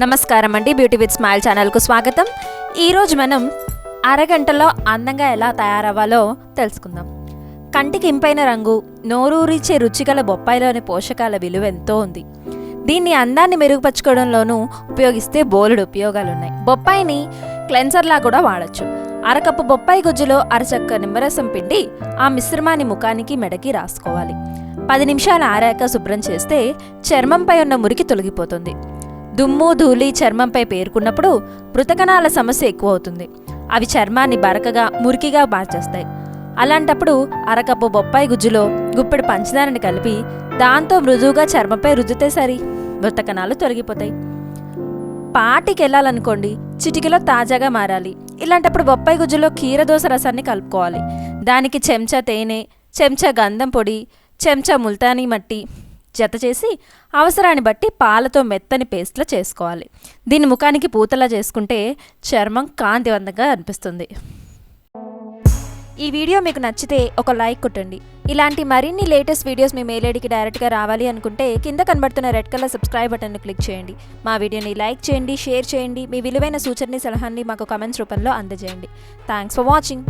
నమస్కారం అండి beauty with smile ఛానల్కు స్వాగతం. ఈరోజు మనం అరగంటలో అందంగా ఎలా తయారవ్వాలో తెలుసుకుందాం. కంటికి ఇంపైన రంగు నోరూరిచ్చే రుచిగల బొప్పాయిలోని పోషకాల విలువ ఎంతో ఉంది. దీన్ని అందాన్ని మెరుగుపరచుకోవడంలోనూ ఉపయోగిస్తే బోలెడు ఉపయోగాలు ఉన్నాయి బొప్పాయిని క్లెన్సర్లా కూడా వాడచ్చు. అరకప్పు బొప్పాయి గుజ్జులో అరచక్క నిమ్మరసం పిండి ఆ మిశ్రమాన్ని ముఖానికి మెడకి రాసుకోవాలి. పది నిమిషాలు ఆరాక శుభ్రం చేస్తే చర్మంపై ఉన్న మురికి తొలగిపోతుంది. దుమ్ము ధూళి చర్మంపై పేరుకున్నప్పుడు మృతకణాల సమస్య ఎక్కువ అవుతుంది అవి చర్మాన్ని బరకగా మురికిగా మార్చేస్తాయి. అలాంటప్పుడు అరకప్పు బొప్పాయి గుజ్జులో గుప్పెడు పంచదారని కలిపి దాంతో మృదువుగా చర్మంపై రుద్దితే సరి. మృతకణాలు తొలగిపోతాయి. పాటికి వెళ్ళాలనుకోండి చిటికలో తాజాగా మారాలి. ఇలాంటప్పుడు బొప్పాయి గుజ్జులో కీరదోస రసాన్ని కలుపుకోవాలి. దానికి చెంచా తేనె చెంచా గంధం పొడి చెంచా ముల్తానీ మట్టి జత చేసి అవసరాన్ని బట్టి పాలతో మెత్తని పేస్ట్లా చేసుకోవాలి. దీన్ని ముఖానికి పూతలా చేసుకుంటే చర్మం కాంతివంతంగా అనిపిస్తుంది. ఈ వీడియో మీకు నచ్చితే ఒక లైక్ కొట్టండి. ఇలాంటి మరిన్ని లేటెస్ట్ వీడియోస్ మీ మెయిల్ ఐడికి డైరెక్ట్గా రావాలి అనుకుంటే కింద కనబడుతున్న రెడ్ కలర్ సబ్స్క్రైబ్ బటన్ను క్లిక్ చేయండి. మా వీడియోని లైక్ చేయండి షేర్ చేయండి. మీ విలువైన సూచనని సలహాన్ని మాకు కమెంట్స్ రూపంలో అందజేయండి. Thanks for watching.